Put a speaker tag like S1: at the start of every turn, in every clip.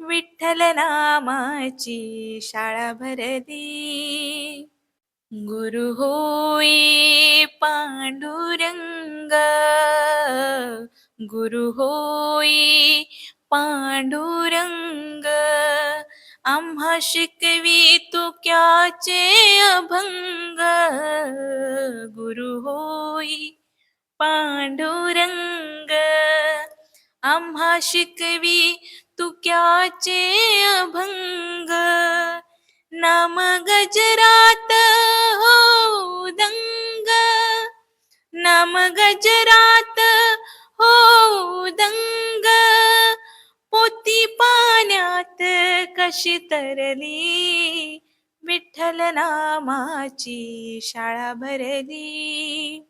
S1: विठ्ठल नामाची शाळा भरली गुरु होई पांडुरंग गुरु होई पांडुरंग आम्हा शिकवी तुक्याचे अभंग. गुरु होई पांडुरंग आम्हा शिकवी तुक्याचे अभंग? नाम गजरात हो दंग। नाम गजरात हो दंग। पोती पाण्यात कशी तरली? विठ्ठल नामाची शाळा भरली।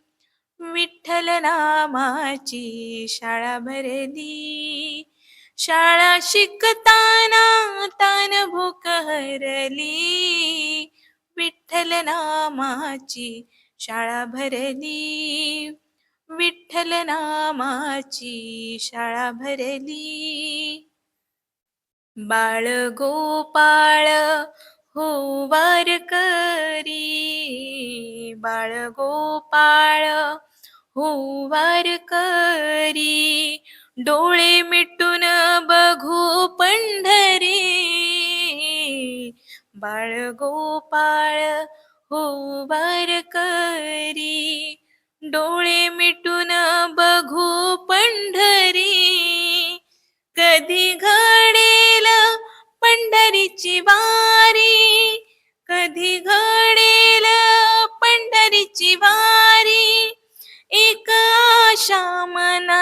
S1: विठ्ठल नामाची शाळा भरली. शाळा शिकताना तान भूक हरली. विठ्ठल नामाची शाळा भरली. विठ्ठल नामाची शाळा भरली. बाळ गोपाळ हो वारकरी बाळ गोपाळ हो वारकरी डोळे मिटून बघू पंढरी बाळ गोपाळ हो वारकरी डोळे मिटून बघू पंढरी कधी घडेल पंढरीची वा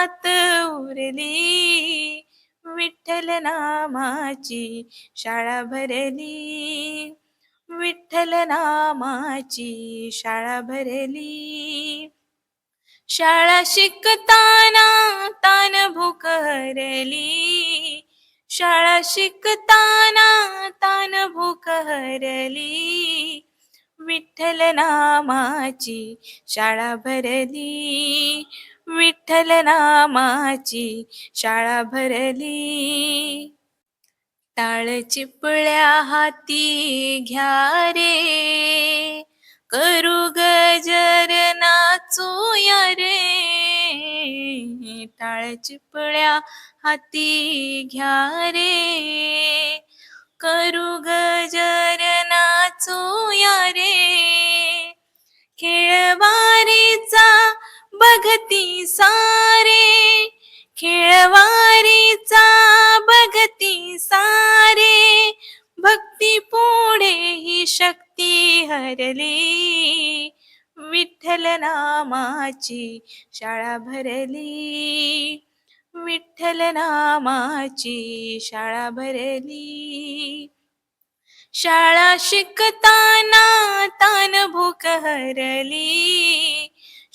S1: मनात उरली. विठ्ठल नामाची शाळा भरली. विठ्ठल नामाची शाळा भरली. शाळा शिकताना तान भूक हरली शाळा शिकताना तान भूक हरली विठ्ठल नामाची शाळा भरली. विठ्ठल नामाची शाळा भरली. टाळ चिपळ्या हाती घ्या रे. करू गजर नाचूया रे. टाळ चिपळ्या हाती घ्या रे. करू गजर नाचूया रे. सारे खेळवारीचा बघती सारे. भक्ती पुढे ही शक्ती हरली. विठ्ठल नामाची शाळा भरली. विठ्ठल नामाची शाळा भरली. शाळा शिकताना तान भूक हरली.